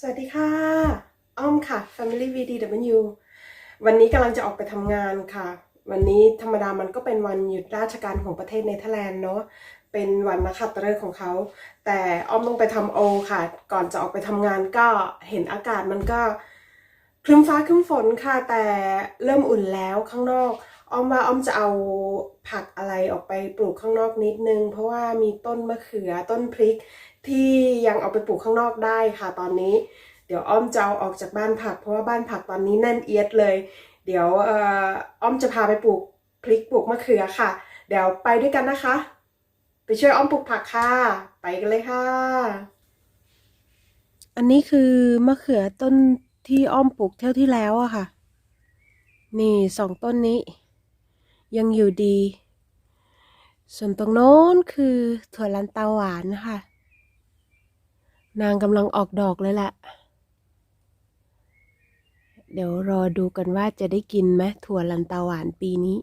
สวัสดีค่ะ อ้อมค่ะ Family VDW วันนี้กำลังจะออกไปทำงานค่ะ วันนี้ธรรมดามันก็เป็นวันหยุดราชการของประเทศเนเธอร์แลนด์เนาะเป็นวันนักขัตฤกษ์ของเขา แต่อ้อมต้องไปทำโอค่ะ ก่อนจะออกไปทำงานก็เห็นอากาศมันก็ครึ้มฟ้าครึ้มฝนค่ะ แต่เริ่มอุ่นแล้วข้างนอก อ้อมว่าอ้อมจะเอาผักอะไรออกไปปลูกข้างนอกนิดนึง เพราะว่ามีต้นมะเขือต้นพริกที่ยังเอาไปปลูกข้างนอกได้ค่ะตอนนี้ เดี๋ยวอ้อมจะเอาออกจากบ้านผัก เพราะว่าบ้านผักตอนนี้แน่นเอียดเลย เดี๋ยวอ,อ้อมจะพาไปปลูกพริกปลูกมะเขือค่ะ เดี๋ยวไปด้วยกันนะคะ ไปช่วยอ้อมปลูกผักค่ะ ไปกันเลยค่ะ อันนี้คือมะเขือต้นที่อ้อมปลูกเท่าที่แล้วอะค่ะ นี่สองต้นนี้ ยังอยู่ดี ส่วนตรงโน้นคือถั่วลันเตาหวานนะคะ นางกำลังออกดอกเลยแหละเดี๋ยวรอดูกันว่าจะได้กินไหมถั่วลันเตาหวานปีนี้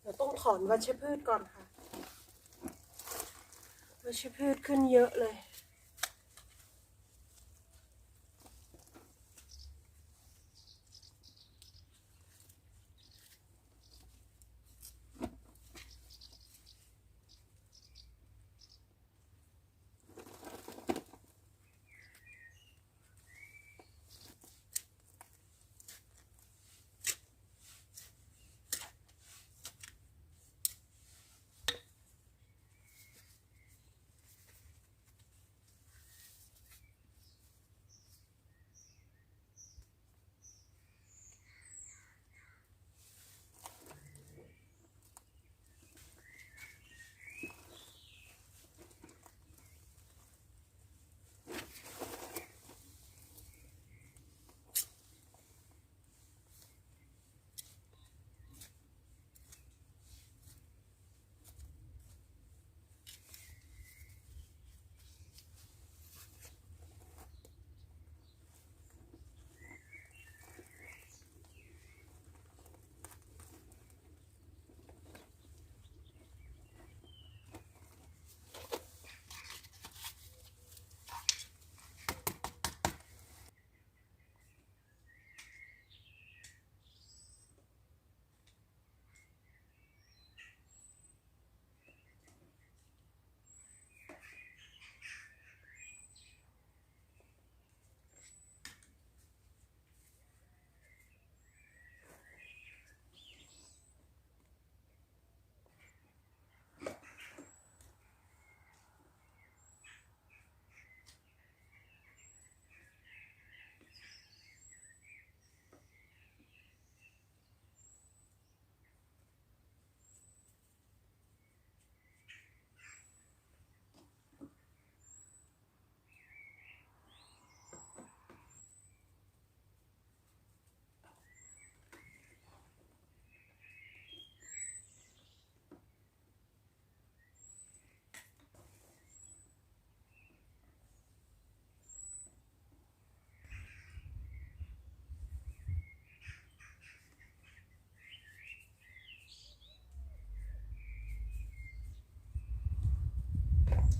เดี๋ยวต้อง ถอนวัชพืชก่อนค่ะ วัชพืชขึ้นเยอะเลย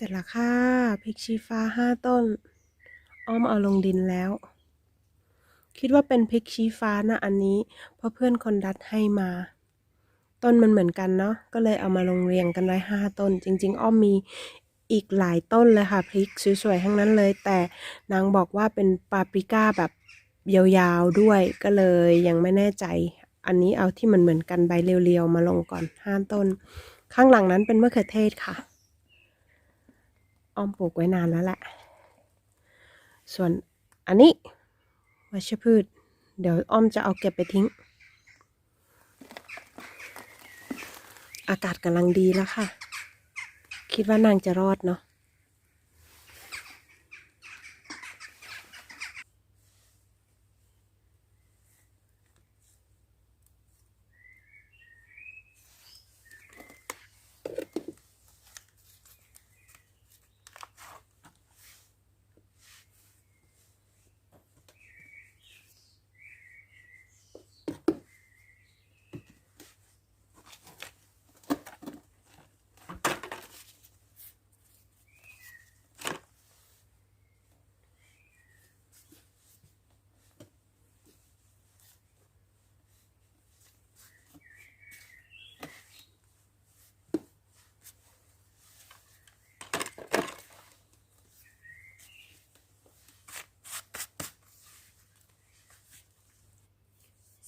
แต่ละค่าพริกชี้ฟ้าห้าต้น อ้อมเอาลงดินแล้ว คิดว่าเป็นพริกชี้ฟ้านะอันนี้ เพราะเพื่อนคนดัดให้มา ต้นมันเหมือนกันเนาะก็เลยเอามาลงเรียงกันไว้ห้าต้น จริง ๆ อ้อมมีอีกหลายต้นเลยค่ะพริกสวยๆทั้งนั้นเลย แต่นางบอกว่าเป็นปาปริก้าแบบยาวๆด้วยก็เลยยังไม่แน่ใจ อันนี้เอาที่มันเหมือนกันใบเรียวๆมาลงก่อนห้าต้น ข้างหลังนั้นเป็นมะเขือเทศค่ะ อ้อมปลูกไว้นานแล้วแหละ ส่วนอันนี้วัชพืช เดี๋ยวอ้อมจะเอาเก็บไปทิ้ง อากาศกำลังดีแล้วค่ะ คิดว่านางจะรอดเนาะ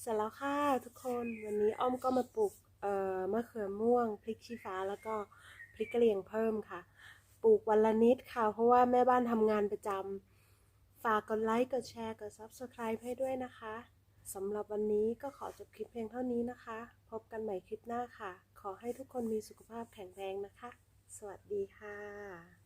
สร็จแล้วค่ะทุกคนวันนี้อ้อมก็มาปลูกเอ่อมะเขือม่วง พริกชี้ฟ้าแล้วก็พริกกะเหรี่ยงเพิ่มค่ะ ปลูกวันละนิดค่ะ เพราะว่าแม่บ้านทำงานประจำฝากกดไลค์กดแชร์กด Subscribe ให้ด้วยนะคะสำหรับวันนี้ก็ขอจบคลิปเพียงเท่านี้นะคะ พบกันใหม่คลิปหน้าค่ะ ขอให้ทุกคนมีสุขภาพแข็งแรงนะคะ สวัสดีค่ะ